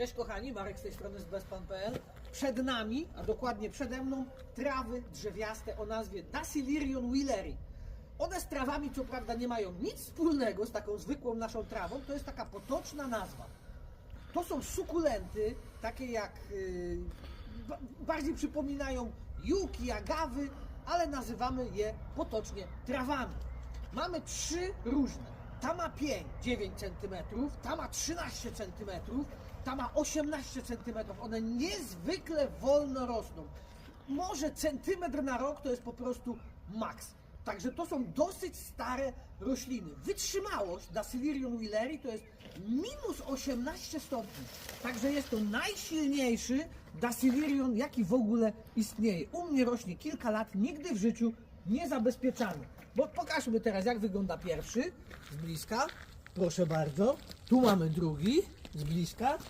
Cześć kochani, Marek z tej strony z bezpan.pl. Przed nami, a dokładnie przede mną, trawy drzewiaste o nazwie Dasylirion Wheeleri. One z trawami co prawda nie mają nic wspólnego z taką zwykłą naszą trawą, to jest taka potoczna nazwa. To są sukulenty, takie jak yy, ba- bardziej przypominają juki, agawy, ale nazywamy je potocznie trawami. Mamy trzy różne. Ta ma 5, 9 cm, ta ma 13 cm, ta ma 18 cm. One niezwykle wolno rosną. Może centymetr na rok to jest po prostu maks. Także to są dosyć stare rośliny. Wytrzymałość Dasylirion wheeleri to jest minus 18 stopni. Także jest to najsilniejszy Dasylirion, jaki w ogóle istnieje. U mnie rośnie kilka lat, nigdy w życiu nie zabezpieczany. Bo pokażmy teraz, jak wygląda pierwszy z bliska. Proszę bardzo. Tu mamy drugi z bliska.